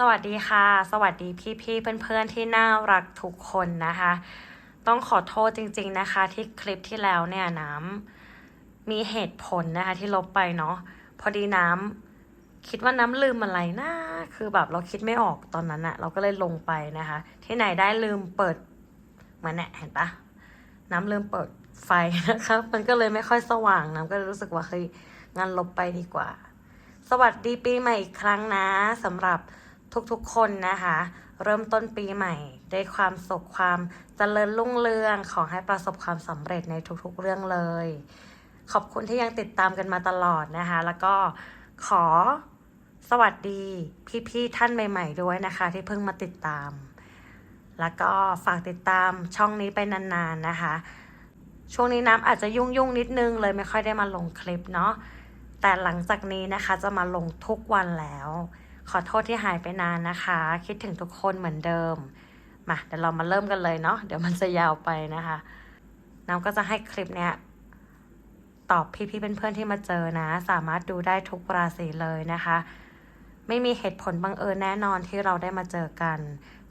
สวัสดีค่ะ สวัสดีพี่ๆเพื่อนๆที่น่ารักทุกคนนะคะ ต้องขอโทษจริง ๆนะคะ ที่คลิปที่แล้วเนี่ยน้ำมีเหตุผลนะคะที่ลบไปเนาะพอดีน้ำคิดว่าน้ำลืมอะไรนะคือแบบเราคิดไม่ออกตอนนั้นอะเราก็เลยลงไปนะคะ ที่ไหนได้ลืมเปิดเหมือนเนี่ยเห็นปะน้ำลืมเปิดไฟนะคะมันก็เลยไม่ค่อยสว่างน้ำก็เลยรู้สึกว่าเฮ้ยงั้นลบไปดีกว่า สวัสดีปีใหม่อีกครั้งนะสำหรับ ทุกๆคนนะคะ เริ่มต้นปีใหม่ด้วยความสุขความเจริญรุ่งเรืองขอให้ประสบความสำเร็จในทุกๆเรื่องเลย ขอบคุณที่ยังติดตามกันมาตลอดนะคะ แล้วก็ขอสวัสดีพี่ๆท่านใหม่ ๆ ด้วยนะคะ ที่เพิ่งมาติดตาม แล้วก็ฝากติดตามช่องนี้ไปนานๆนะคะ ช่วงนี้น้ำอาจจะยุ่งๆนิดนึงเลยไม่ค่อยได้มาลงคลิปเนาะแต่หลังจากนี้นะคะจะมาลงทุกวันแล้ว ขอโทษที่หายไปนานนะคะ คิดถึงทุกคนเหมือนเดิม มาเดี๋ยวเรามาเริ่มกันเลยเนาะเดี๋ยวมันจะยาวไปนะคะ น้ำก็จะให้คลิปเนี้ยตอบพี่ๆเพื่อนๆที่มาเจอนะ สามารถดูได้ทุกราศีเลยนะคะ ไม่มีเหตุผลบังเอิญแน่นอนที่เราได้มาเจอกัน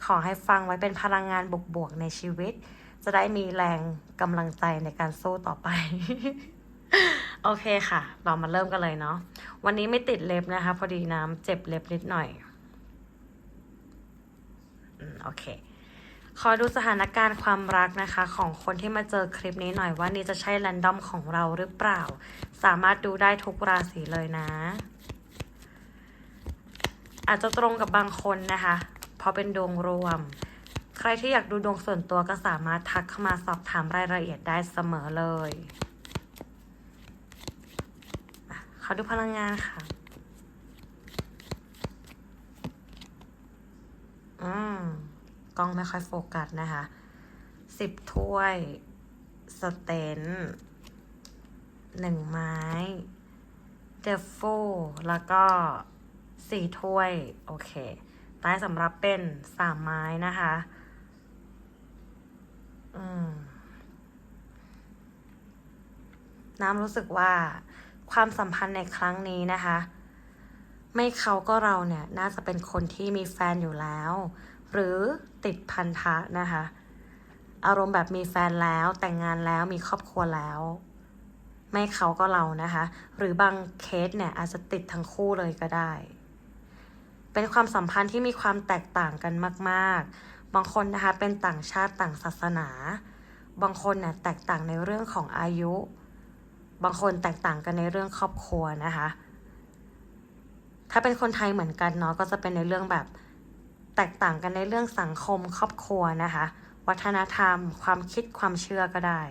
ขอให้ฟังไว้เป็นพลังงานบวกๆในชีวิต จะได้มีแรงกำลังใจในการสู้ต่อไป โอเคค่ะ เรามาเริ่มกันเลยเนาะ วันนี้ไม่ติดเล็บนะคะ พอดีน้ำเจ็บเล็บนิดหน่อย อืม โอเค ขอดูสถานการณ์ความรักนะคะ ของคนที่มาเจอคลิปนี้หน่อยว่านี่จะใช่แรนดอมของเราหรือเปล่า สามารถดูได้ทุกราศีเลยนะ อาจจะตรงกับบางคนนะคะ เพราะเป็นดวงรวม ใครที่อยากดูดวงส่วนตัวก็สามารถทักเข้ามาสอบถามรายละเอียดได้เสมอเลย ขอดูพลังงานค่ะอืมกล้องไม่ค่อยโฟกัสนะคะสิบถ้วย สเตนหนึ่งไม้เดฟโฟแล้วก็สี่ถ้วย โอเคใต้สำหรับเป็นสามไม้นะคะ อืมน้ำรู้สึกว่า ความสัมพันธ์ในครั้งนี้นะคะ ไม่เขาก็เราเนี่ยน่าจะเป็นคนที่มีแฟนอยู่แล้ว หรือติดพันธะนะคะ อารมณ์แบบมีแฟนแล้วแต่งงานแล้วมีครอบครัวแล้ว ไม่เขาก็เรานะคะ หรือบางเคสเนี่ยอาจจะติดทั้งคู่เลยก็ได้ เป็นความสัมพันธ์ที่มีความแตกต่างกันมาก ๆ บางคนนะคะเป็นต่างชาติต่างศาสนา บางคนเนี่ยแตกต่างในเรื่องของอายุ บางคนแตกต่างกันในเรื่องครอบครัวนะคะ ถ้าเป็นคนไทยเหมือนกันเนาะก็จะเป็นในเรื่องแบบ แตกต่างกันในเรื่องสังคมครอบครัวนะคะ วัฒนธรรม ความคิดความเชื่อก็ได้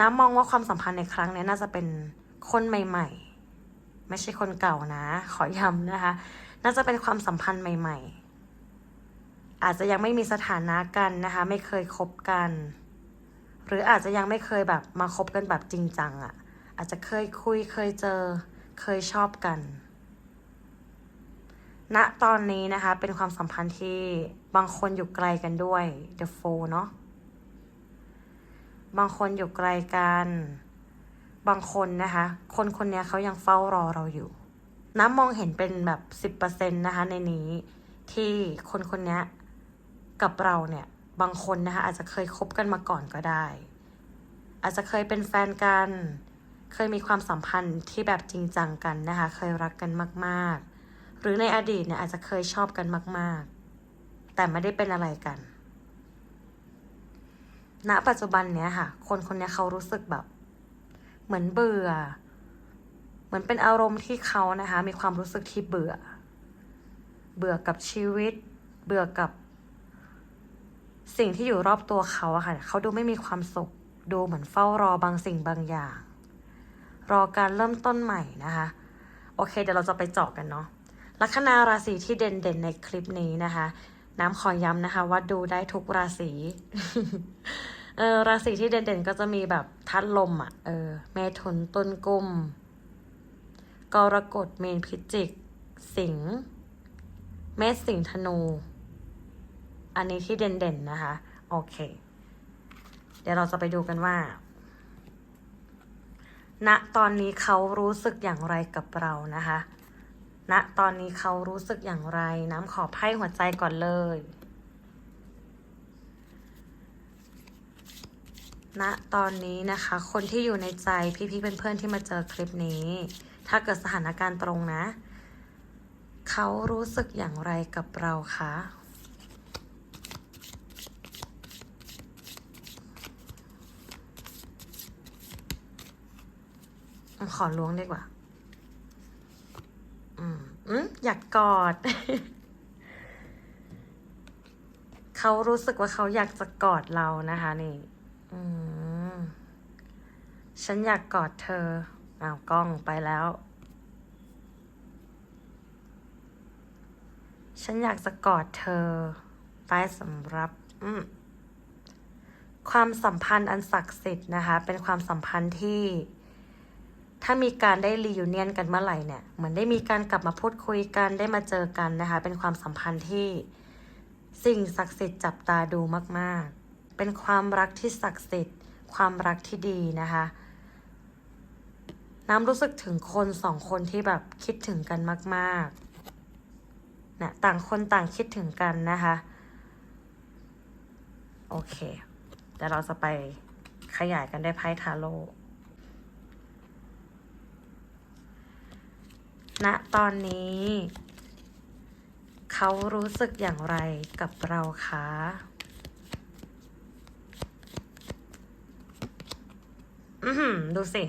น้ำมองว่าความสัมพันธ์ในครั้งนี้น่าจะเป็นคนใหม่ ๆ ไม่ใช่คนเก่านะ ขอย้ำนะคะ น่าจะเป็นความสัมพันธ์ใหม่ ๆ อาจจะยังไม่มีสถานะกันนะคะ ไม่เคยคบกัน หรืออาจจะยังไม่เคยแบบมาคบกันแบบจริงจังอะ่ะ อาจจะเคยคุยเคยเจอ เคยชอบกันณตอนนี้นะคะ เป็นความสัมพันธ์ที่บางคนอยู่ไกลกันด้วย The f o เนาะบางคนอยู่ไกลกัน บางคนนะคะ คนคนนี้เขายังเฝ้ารอเราอยู่ น้ำมองเห็นเป็นแบบสิบเปอร์เซ็นต์นะคะ ในนี้ที่คนคนนี้กับเราเนี่ย บางคนนะคะอาจจะเคยคบกันมาก่อนก็ได้ อาจจะเคยเป็นแฟนกัน เคยมีความสัมพันธ์ที่แบบจริงจังกันนะคะ เคยรักกันมากๆ หรือในอดีตเนี่ยอาจจะเคยชอบกันมาก ๆ แต่ไม่ได้เป็นอะไรกัน ณ ปัจจุบันเนี้ยค่ะ คนคนนี้เขารู้สึกแบบ เหมือนเบื่อ เหมือนเป็นอารมณ์ที่เขานะคะ มีความรู้สึกที่เบื่อ เบื่อกับชีวิต เบื่อกับ สิ่งที่อยู่รอบตัวเขาอะค่ะเขาดูไม่มีความสุข ดูเหมือนเฝ้ารอบางสิ่งบางอย่าง รอการเริ่มต้นใหม่นะคะ โอเคเดี๋ยวเราจะไปเจาะกันเนาะลัคนาราศีที่เด่นๆในคลิปนี้นะคะ น้ำขอย้ำนะคะ ว่าดูได้ทุกราศีเออราศีที่เด่นๆก็จะมีแบบทัดลมอะเออเมถุนต้นกุมกรกฎเมนพิจิก สิงห์เมษสิงห์ธนู อันนี้ที่เด่นๆนะคะ โอเค เดี๋ยวเราจะไปดูกันว่าณตอนนี้เขารู้สึกอย่างไรกับเรานะคะณตอนนี้เขารู้สึกอย่างไร น้ำขอไพ่หัวใจก่อนเลยณตอนนี้นะคะ คนที่อยู่ในใจพี่ๆเพื่อนๆที่มาเจอคลิปนี้ ถ้าเกิดสถานการณ์ตรงนะ เขารู้สึกอย่างไรกับเราคะ อล้วงดีกว่า อืมอืมอยากกอด เขารู้สึกว่าเขาอยากจะกอดเรานะคะนี่ อืมฉันอยากกอดเธออ้าวกล้องไปแล้ว ฉันอยากจะกอดเธอใต้สำรับ อืมความสัมพันธ์อันศักดิ์สิทธิ์นะคะ เป็นความสัมพันธ์ที่ ถ้ามีการได้รียูเนียนกันเมื่อไหร่เนี่ยเหมือนได้มีการกลับมาพูดคุยกันได้มาเจอกันนะคะ เป็นความสัมพันธ์ที่สิ่งศักดิ์สิทธิ์จับตาดูมากๆ เป็นความรักที่ศักดิ์สิทธิ์ ความรักที่ดีนะคะน้ำรู้สึกถึงคนสองคนที่แบบคิดถึงกันมากๆนะต่างคนต่างคิดถึงกันนะคะ โอเคเดี๋ยวเราจะไปขยายกันได้ไพ่ทาโร่ ณตอนนี้ เขารู้สึกอย่างไรกับเราคะอือหือดูสิ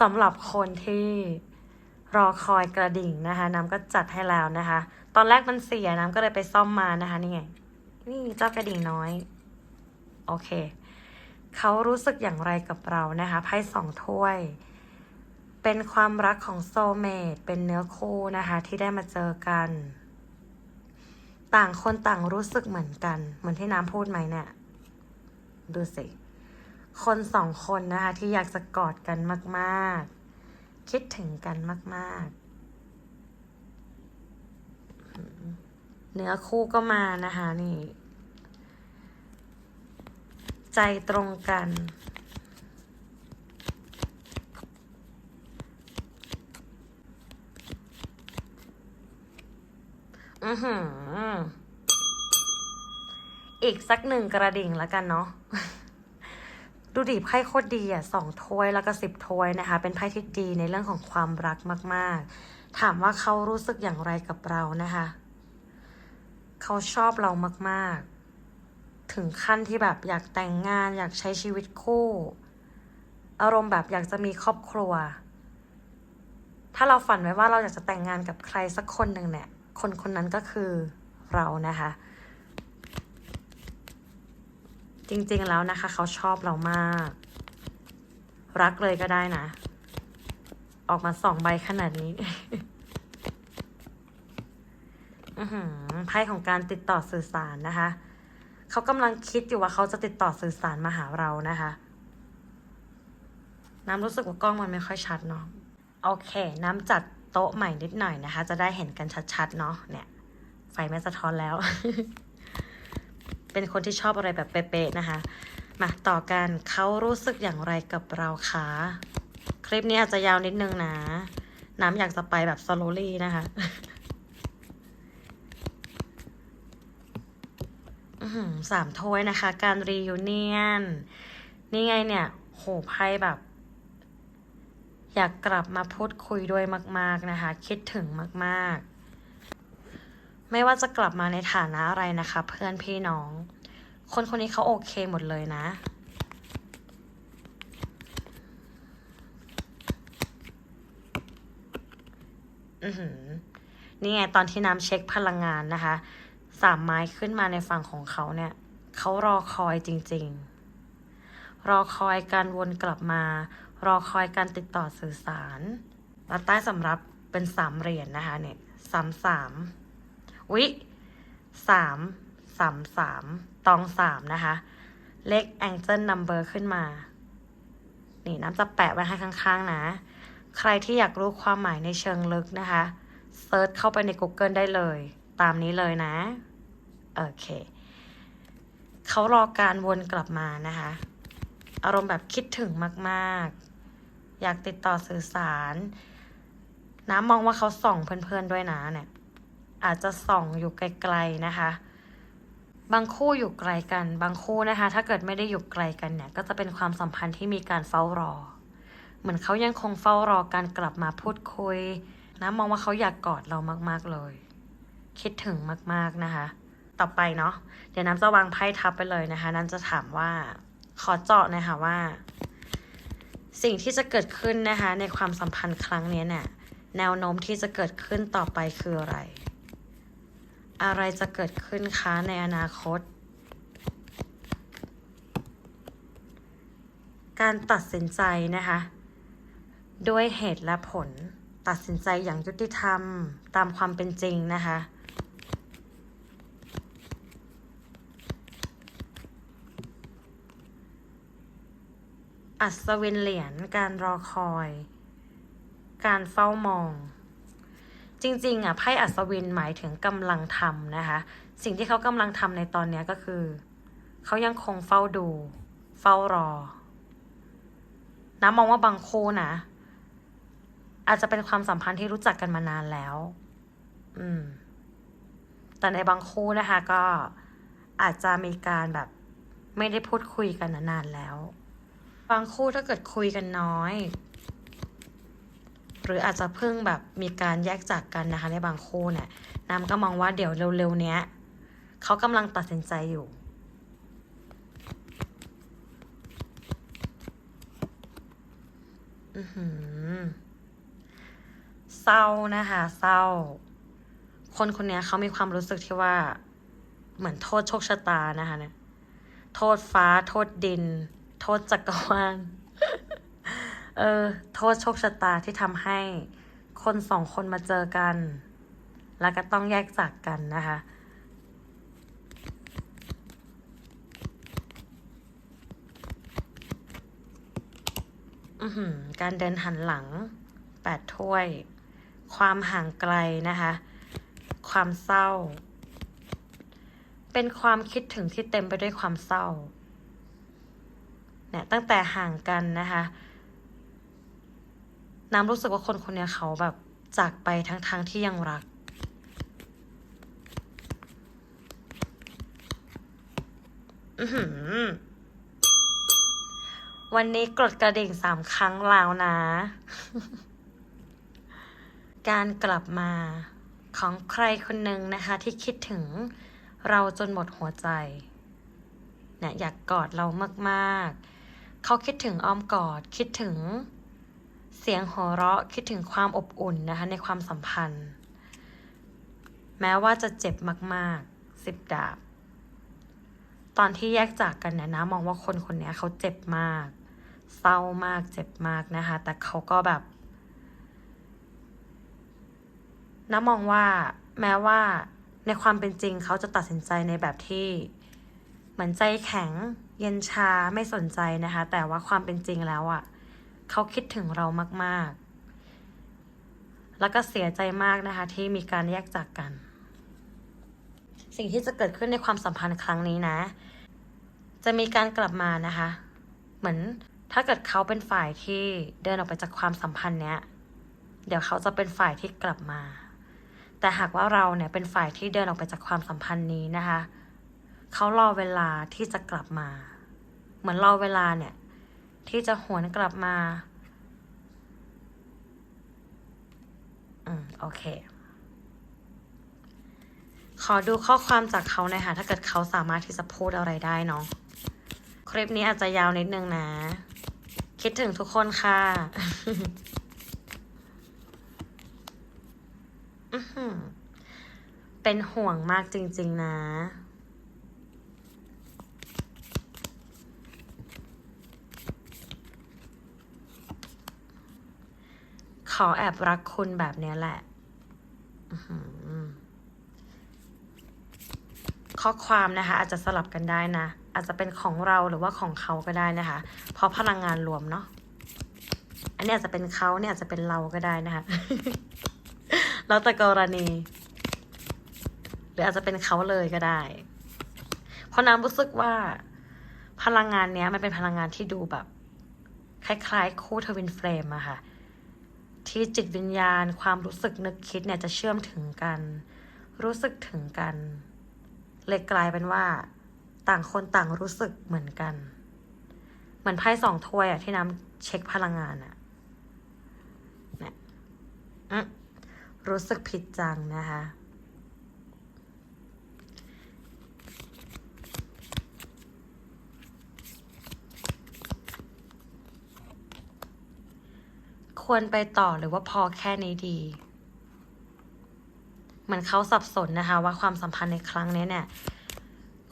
สำหรับคนที่รอคอยกระดิ่งนะคะน้ำก็จัดให้แล้วนะคะ ตอนแรกมันเสียน้ำก็เลยไปซ่อมมานะคะ นี่ไง นี่เจ้ากระดิ่งน้อย โอเค เขารู้สึกอย่างไรกับเรานะคะไพ่สองถ้วย เป็นความรักของโซเมตเป็นเนื้อคู่นะคะที่ได้มาเจอกัน ต่างคนต่างรู้สึกเหมือนกัน เหมือนที่น้ำพูดไหมเนี่ยดูสิ คนสองคนนะคะที่อยากจะกอดกันมาก ๆ คิดถึงกันมาก ๆ เนื้อคู่ก็มานะคะนี่ ใจตรงกัน อือหือ อีกสักหนึ่งกระดิ่งแล้วกันเนาะ ดูดิไพ่โคตรดีอะสองถ้วยแล้วก็สิบถ้วยนะคะ เป็นไพ่ที่ดีในเรื่องของความรักมาก ๆ ถามว่าเขารู้สึกอย่างไรกับเรานะคะ เขาชอบเรามาก ๆ ถึงขั้นที่แบบอยากแต่งงานอยากใช้ชีวิตคู่ อารมณ์แบบอยากจะมีครอบครัว ถ้าเราฝันไว้ว่าเราอยากจะแต่งงานกับใครสักคนหนึ่งเนี่ย คนคนนั้นก็คือเรานะคะ จริงๆแล้วนะคะ เขาชอบเรามาก รักเลยก็ได้นะ ออกมาสองใบขนาดนี้อือหือไพ่ของการติดต่อสื่อสารนะคะ เขากำลังคิดอยู่ว่าเขาจะติดต่อสื่อสารมาหาเรานะคะ น้ำรู้สึกว่ากล้องมันไม่ค่อยชัดเนาะโอเค น้ำจัดโต๊ะใหม่นิดหน่อยนะคะ จะได้เห็นกันชัดๆเนาะเนี่ยไฟไม่สะท้อนแล้ว เป็นคนที่ชอบอะไรแบบเป๊ะๆนะคะ มาต่อกันเขารู้สึกอย่างไรกับเราคะคลิปนี้อาจจะยาวนิดนึงนะ น้ำอยากจะไปแบบสโลลี่นะคะ อื้อหือ สามถ้วยนะคะ การรียูเนียนนี่ไงเนี่ย โหไพ่แบบ อยากกลับมาพูดคุยด้วยมาก ๆนะคะ คิดถึงมาก ๆ ไม่ว่าจะกลับมาในฐานะอะไรนะคะ เพื่อนพี่น้อง คนคนนี้เขาโอเคหมดเลยนะอือนี่ไงตอนที่น้ำเช็คพลังงานนะคะ สามไม้ขึ้นมาในฝั่งของเขาเนี่ย เขารอคอยจริงๆ รอคอยการวนกลับมา รอคอยการติดต่อสื่อสารแล้วใต้สำรับเป็นสามเหรียญนะคะเนี่ยสามสามวิสามสามสามตองสามนะคะ เลข Angel Number ขึ้นมา นี่น้ำจะแปะไว้ให้ข้างๆ นะ ใครที่อยากรู้ความหมายในเชิงลึกนะคะเซิร์ชเข้าไปใน Google ได้เลย ตามนี้เลยนะ โอเคเขารอการวนกลับมานะคะ อารมณ์แบบคิดถึงมากๆ อยากติดต่อสื่อสาร น้ำมองว่าเขาส่องเพื่อนๆด้วยนะเนี่ย อาจจะส่องอยู่ไกลๆนะคะ บางคู่อยู่ไกลกัน บางคู่นะคะ ถ้าเกิดไม่ได้อยู่ไกลกันเนี่ย ก็จะเป็นความสัมพันธ์ที่มีการเฝ้ารอ เหมือนเขายังคงเฝ้ารอการกลับมาพูดคุย น้ำมองว่าเขาอยากกอดเรามากๆเลย คิดถึงมากๆนะคะ ต่อไปเนาะเดี๋ยวน้ำจะวางไพ่ทับไปเลยนะคะ น้ำจะถามว่าขอเจาะนะคะว่า สิ่งที่จะเกิดขึ้นนะคะ ในความสัมพันธ์ครั้งนี้เนี่ยแนวโน้มที่จะเกิดขึ้นต่อไปคืออะไร อะไรจะเกิดขึ้นคะในอนาคต การตัดสินใจนะคะ ด้วยเหตุและผล ตัดสินใจอย่างยุติธรรมตามความเป็นจริงนะคะ อัศวินเหรียญการรอคอย การเฝ้ามอง จริง ๆ อะไพ่อัศวินหมายถึงกำลังทำนะคะ สิ่งที่เขากำลังทำในตอนนี้ก็คือ เขายังคงเฝ้าดู เฝ้ารอน้ำมองว่าบางคู่นะ อาจจะเป็นความสัมพันธ์ที่รู้จักกันมานานแล้ว อืม แต่ในบางคู่นะคะ ก็อาจจะมีการแบบไม่ได้พูดคุยกันนานแล้ว บางคู่ถ้าเกิดคุยกันน้อย หรืออาจจะเพิ่งแบบมีการแยกจากกันนะคะ ในบางคู่เนี่ยน้ำก็มองว่าเดี๋ยวเร็วๆเนี้ยเขากำลังตัดสินใจอยู่เศร้านะคะเศร้า คนคนเนี้ยเขามีความรู้สึกที่ว่า เหมือนโทษโชคชะตานะคะเนี่ย โทษฟ้า โทษดิน โทษจักรวาล เออ โทษโชคชะตาที่ทำให้คนสองคนมาเจอกัน แล้วก็ต้องแยกจากกันนะคะอือหือการเดินหันหลังแปดถ้วย ความห่างไกลนะคะ ความเศร้า เป็นความคิดถึงที่เต็มไปด้วยความเศร้า เนี่ยตั้งแต่ห่างกันนะคะ น้ำรู้สึกว่าคนคนนี้เขาแบบจากไปทั้งๆทที่ยังรัก วันนี้กดกระดิ่งสามครั้งแล้วนะ การกลับมาของใครคนหนึ่งนะคะ ที่คิดถึงเราจนหมดหัวใจเนี่ยอยากกอดเรามาก ๆ เขาคิดถึงอ้อมกอด คิดถึงเสียงหัวเราะ คิดถึงความอบอุ่นนะคะในความสัมพันธ์ แม้ว่าจะเจ็บมากๆสิบดาบ ตอนที่แยกจากกันเนี่ยนะ มองว่าคนคนนี้เขาเจ็บมาก เศร้ามากเจ็บมากนะคะ แต่เขาก็แบบน้ามองว่าแม้ว่าในความเป็นจริงเขาจะตัดสินใจในแบบที่ เหมือนใจแข็ง เย็นชาไม่สนใจนะคะ แต่ว่าความเป็นจริงแล้วอะ่ะเขาคิดถึงเรามาก ๆ แล้วก็เสียใจมากนะคะ ที่มีการแยกจากกัน สิ่งที่จะเกิดขึ้นในความสัมพันธ์ครั้งนี้นะ จะมีการกลับมานะคะ เหมือนถ้าเกิดเขาเป็นฝ่ายที่เดินออกไปจากความสัมพันธ์เนี้ย เดี๋ยวเขาจะเป็นฝ่ายที่กลับมา แต่หากว่าเราเนี่ยเป็นฝ่ายที่เดินออกไปจากความสัมพันธ์นี้นะคะ เขารอเวลาที่จะกลับมา เหมือนรอเวลาเนี่ย ที่จะหวนกลับมา อืม โอเค ขอดูข้อความจากเขาหน่อยค่ะ ถ้าเกิดเขาสามารถที่จะพูดอะไรได้เนาะ คลิปนี้อาจจะยาวนิดนึงนะ คิดถึงทุกคนค่ะอือหือเป็นห่วงมากจริง ๆ นะ ขอแอบรักคุณแบบนี้แหละข้อความนะคะ อาจจะสลับกันได้นะ อาจจะเป็นของเราหรือว่าของเขาก็ได้นะคะ เพราะพลังงานรวมเนาะอันนี้อาจจะเป็นเขาเนี่ยอาจจะเป็นเราก็ได้นะคะ แล้วแต่กรณี หรืออาจจะเป็นเขาเลยก็ได้ เพราะน้ำรู้สึกว่า พลังงานเนี้ย มันเป็นพลังงานที่ดูแบบ คล้ายๆ คู่ทวินเฟรมอะค่ะ ที่จิตวิญญาณ ความรู้สึกนึกคิดเนี่ยจะเชื่อมถึงกัน รู้สึกถึงกันเลยกลายเป็นว่า ต่างคนต่างรู้สึกเหมือนกัน เหมือนไพ่สองถ้วยอะที่น้ำเช็คพลังงานอะเนี่ยอืมรู้สึกผิดจังนะคะ ควรไปต่อหรือว่าพอแค่นี้ดีเหมือนเขาสับสนนะคะ ว่าความสัมพันธ์ในครั้งนี้เนี่ย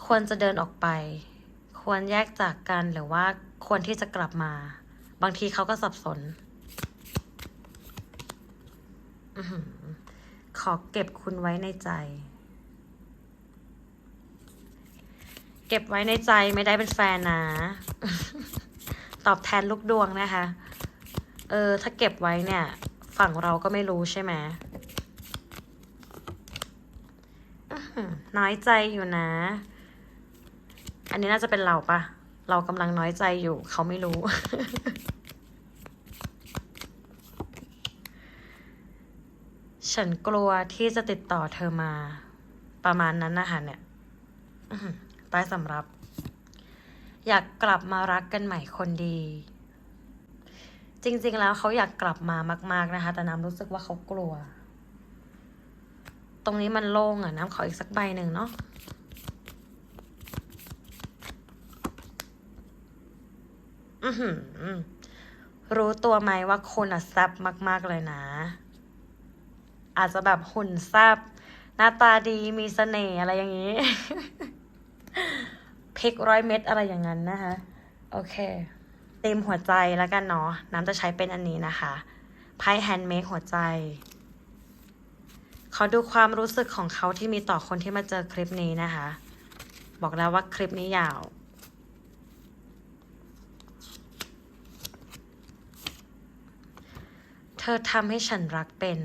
ควรจะเดินออกไป ควรแยกจากกันหรือว่าควรที่จะกลับมา บางทีเขาก็สับสนอื้อหือขอเก็บคุณไว้ในใจ เก็บไว้ในใจไม่ได้เป็นแฟนนะ ตอบแทนลูกดวงนะคะ เออ ถ้าเก็บไว้เนี่ย ฝั่งเราก็ไม่รู้ใช่ไหมน้อยใจอยู่นะ อันนี้น่าจะเป็นเราปะเรากำลังน้อยใจอยู่ เขาไม่รู้ ฉันกลัวที่จะติดต่อเธอมา ประมาณนั้นนะคะเนี่ยใต้สำรับ อยากกลับมารักกันใหม่คนดี จริง ๆ แล้วเขาอยากกลับมามาก ๆนะคะ แต่น้ำรู้สึกว่าเขากลัว ตรงนี้มันโล่งอะ น้ำขออีกสักใบหนึ่งเนาะอือหือรู้ตัวไหมว่าคุณอะแซบมาก ๆ เลยนะ อาจจะแบบหุ่นแซบหน้าตาดีมีเสน่ห์อะไรอย่างนี้พิกร้อยเม็ดอะไรอย่างนั้นนะคะ โอเค เต็มหัวใจแล้วกันเนาะน้ำจะใช้เป็นอันนี้นะคะไพ่แฮนด์เมดหัวใจขอดูความรู้สึกของเขาที่มีต่อคนที่มาเจอคลิปนี้นะคะ บอกแล้วว่าคลิปนี้ยาว เธอทำให้ฉันรักเป็น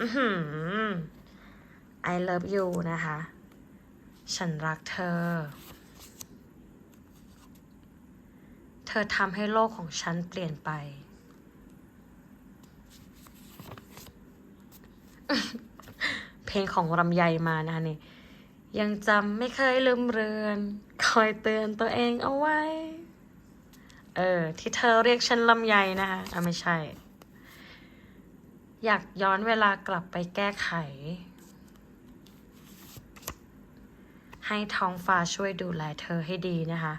อือหือ I love you นะคะ ฉันรักเธอ เธอทำให้โลกของฉันเปลี่ยนไป เพลงของลำไยมานะคะนี่ ยังจำไม่เคยลืมเรือน คอยเตือนตัวเองเอาไว้ เออ ที่เธอเรียกฉันลำไยนะคะอะไม่ใช่ อยากย้อนเวลากลับไปแก้ไข ให้ท้องฟ้าช่วยดูแลเธอให้ดีนะคะ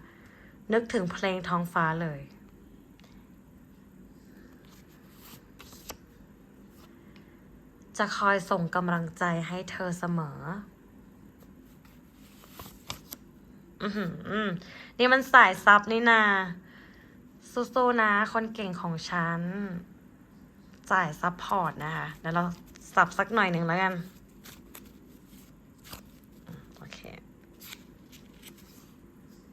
นึกถึงเพลงท้องฟ้าเลย จะคอยส่งกำลังใจให้เธอเสมออือหืออืมนี่มันสายซับนี่นาสู้ๆนะ คนเก่งของฉัน จ่ายซับพอร์ตนะคะ เดี๋ยวเราสับสักหน่อยหนึ่งแล้วกันอืมโอเคอื้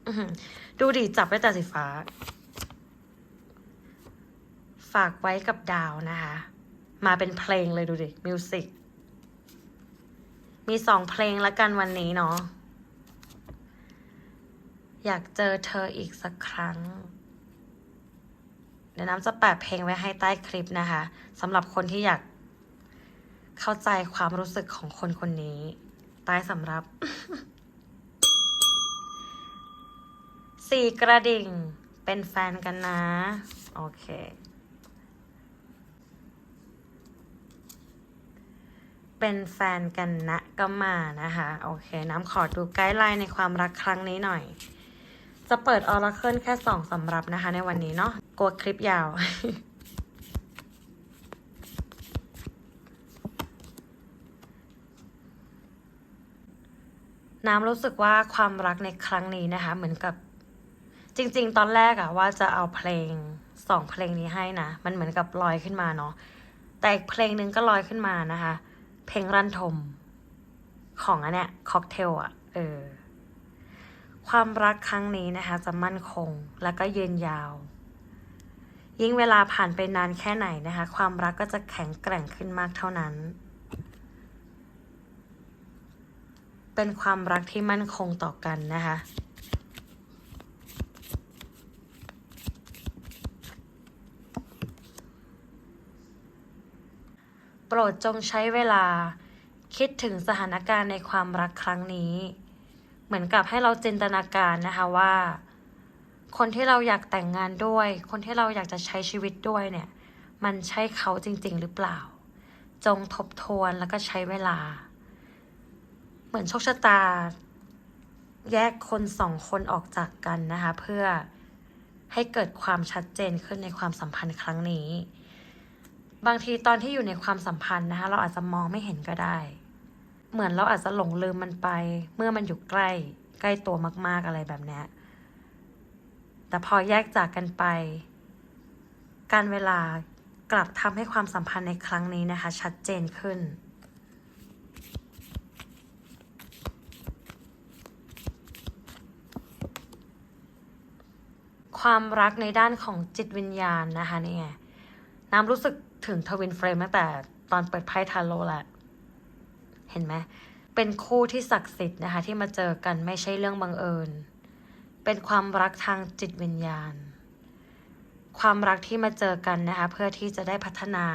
อหือ ดูดิจับได้แต่สีฟ้า ฝากไว้กับดาวนะคะ มาเป็นเพลงเลยดูดิ มิวสิก มีสองเพลงล้วกันวันนี้เนาะ อยากเจอเธออีกสักครั้ง เดี๋ยวน้ำจะแปะเพลงไว้ให้ใต้คลิปนะคะสำหรับคนที่อยากเข้าใจความรู้สึกของคนคนนี้ ใต้สำรับ สี่กระดิ่ง เป็นแฟนกันนะ โอเค เป็นแฟนกันนะก็มานะคะ โอเค น้ำขอดูไกด์ไลน์ในความรักครั้งนี้หน่อย จะเปิดออร์เคิลแค่สองสำรับนะคะในวันนี้เนาะกลัวคลิปยาวน้ำรู้สึกว่าความรักในครั้งนี้นะคะ เหมือนกับ จริง ๆ ตอนแรกอะว่าจะเอาเพลงสองเพลงนี้ให้นะ มันเหมือนกับลอยขึ้นมาเนาะแต่อีกเพลงหนึ่งก็ลอยขึ้นมานะคะ เพลงรันทม ของอันเนี้ยค็อกเทลอะเออความรักครั้งนี้นะคะ จะมั่นคงและก็ยืนยาว ยิ่งเวลาผ่านไปนานแค่ไหนนะคะ ความรักก็จะแข็งแกร่งขึ้นมากเท่านั้น เปเป็นความรักที่มั่นคงต่อกันนะคะ โปรดจงใช้เวลา คิดถึงสถานการณ์ในความรักครั้งนี้ เหมือนกับให้เราจินตนาการนะคะว่า คนที่เราอยากแต่งงานด้วย คนที่เราอยากจะใช้ชีวิตด้วยเนี่ย มันใช่เขาจริง ๆ หรือเปล่า จงทบทวนแล้วก็ใช้เวลา เหมือนโชคชะตา แยกคนสองคนออกจากกันนะคะ เพื่อให้เกิดความชัดเจนขึ้นในความสัมพันธ์ครั้งนี้ บางทีตอนที่อยู่ในความสัมพันธ์นะคะ เราอาจจะมองไม่เห็นก็ได้ เหมือนเราอาจจะหลงลืมมันไป เมื่อมันอยู่ใกล้ ใกล้ตัวมาก ๆอะไรแบบนี้แต่พอแยกจากกันไป การเวลากลับทำให้ความสัมพันธ์ในครั้งนี้นะคะ ชัดเจนขึ้น ความรักในด้านของจิตวิญญาณนะคะนี่ไงน้ำรู้สึก ถึงทวินเฟรมตั้งแต่ตอนเปิดไพ่ทาโร่แหละเห็นไหมเป็นคู่ที่ศักดิ์สิทธิ์นะคะ ที่มาเจอกันไม่ใช่เรื่องบังเอิญ เป็นความรักทางจิตวิญญาณ ความรักที่มาเจอกันนะคะ เพื่อที่จะได้พัฒนา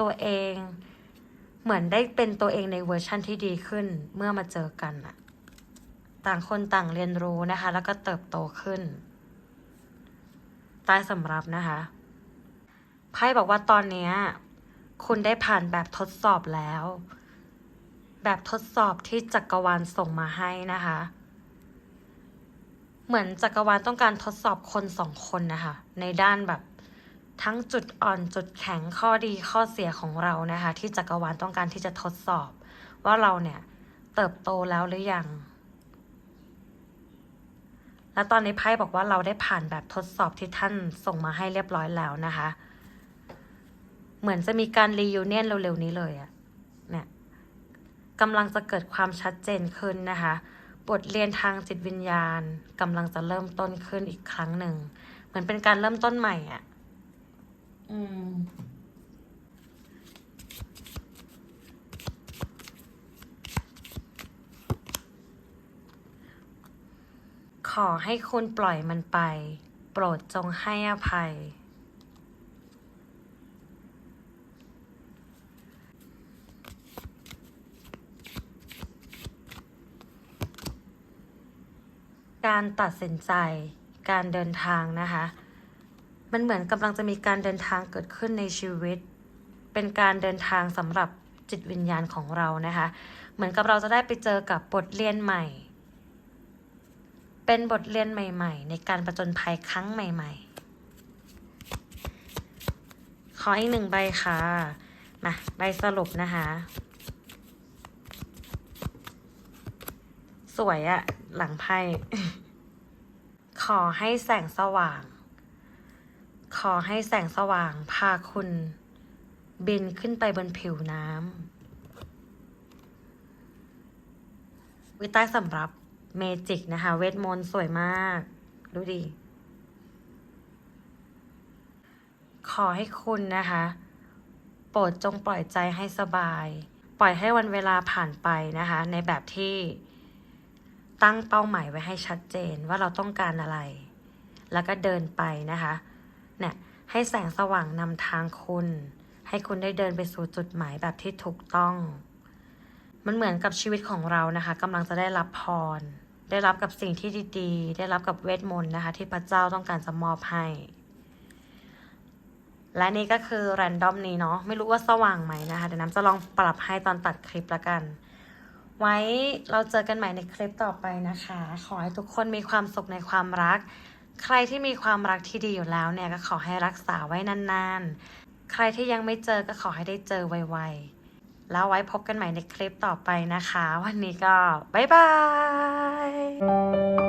ตัวเอง เหมือนได้เป็นตัวเองในเวอร์ชั่นที่ดีขึ้นเมื่อมาเจอกันอะต่างคนต่างเรียนรู้นะคะ แล้วก็เติบโตขึ้น ใต้สำรับนะคะ ไพ่บอกว่าตอนนี้คุณได้ผ่านแบบทดสอบแล้ว แบบทดสอบที่จักรวาลส่งมาให้นะคะ เหมือนจักรวาลต้องการทดสอบคนสองคนนะคะ ในด้านแบบทั้งจุดอ่อนจุดแข็งข้อดีข้อเสียของเรานะคะ ที่จักรวาลต้องการที่จะทดสอบ ว่าเราเนี่ยเติบโตแล้วหรือยัง และตอนนี้ไพ่บอกว่าเราได้ผ่านแบบทดสอบที่ท่านส่งมาให้เรียบร้อยแล้วนะคะ เหมือนจะมีการรียูเนียนเร็วๆนี้เลยอะเนี่ยกำลังจะเกิดความชัดเจนขึ้นนะคะ บทเรียนทางจิตวิญญาณกำลังจะเริ่มต้นขึ้นอีกครั้งหนึ่ง เหมือนเป็นการเริ่มต้นใหม่อะอืมขอให้คุณปล่อยมันไป โปรดจงให้อภัย การตัดสินใจการเดินทางนะคะ มันเหมือนกำลังจะมีการเดินทางเกิดขึ้นในชีวิต เป็นการเดินทางสำหรับจิตวิญญาณของเรานะคะ เหมือนกับเราจะได้ไปเจอกับบทเรียนใหม่ เป็นบทเรียนใหม่ ๆ ในการประจนภัยครั้งใหม่ ๆ ขออีกหนึ่งใบค่ะ มาใบสรุปนะคะ สวยอะหลังไพ่ อให้แสงสว่าง ขอให้แสงสว่าง พาคุณ บินขึ้นไปบนผิวน้ำวิใต้สำรับเมจิกนะคะ เวทมนต์สวยมาก ดูดิ ขอให้คุณนะคะ โปรดจงปล่อยใจให้สบาย ปล่อยให้วันเวลาผ่านไปนะคะ ในแบบที่ ตั้งเป้าหมายไว้ให้ชัดเจนว่าเราต้องการอะไร แล้วก็เดินไปนะคะเนี่ยให้แสงสว่างนำทางคุณ ให้คุณได้เดินไปสู่จุดหมายแบบที่ถูกต้อง มันเหมือนกับชีวิตของเรานะคะกำลังจะได้รับพร ได้รับกับสิ่งที่ดีๆ ได้รับกับเวทมนต์นะคะ ที่พระเจ้าต้องการจะมอบให้ และนี่ก็คือแรนดอมนี้เนาะไม่รู้ว่าสว่างไหมนะคะเดี๋ยวน้ำจะลองปรับให้ตอนตัดคลิปละกัน ไว้เราเจอกันใหม่ในคลิปต่อไปนะคะ ขอให้ทุกคนมีความสุขในความรัก ใครที่มีความรักที่ดีอยู่แล้วเนี่ยก็ขอให้รักษาไว้นานๆ ใครที่ยังไม่เจอก็ขอให้ได้เจอไวๆ แล้วไว้พบกันใหม่ในคลิปต่อไปนะคะ วันนี้ก็บ๊ายบาย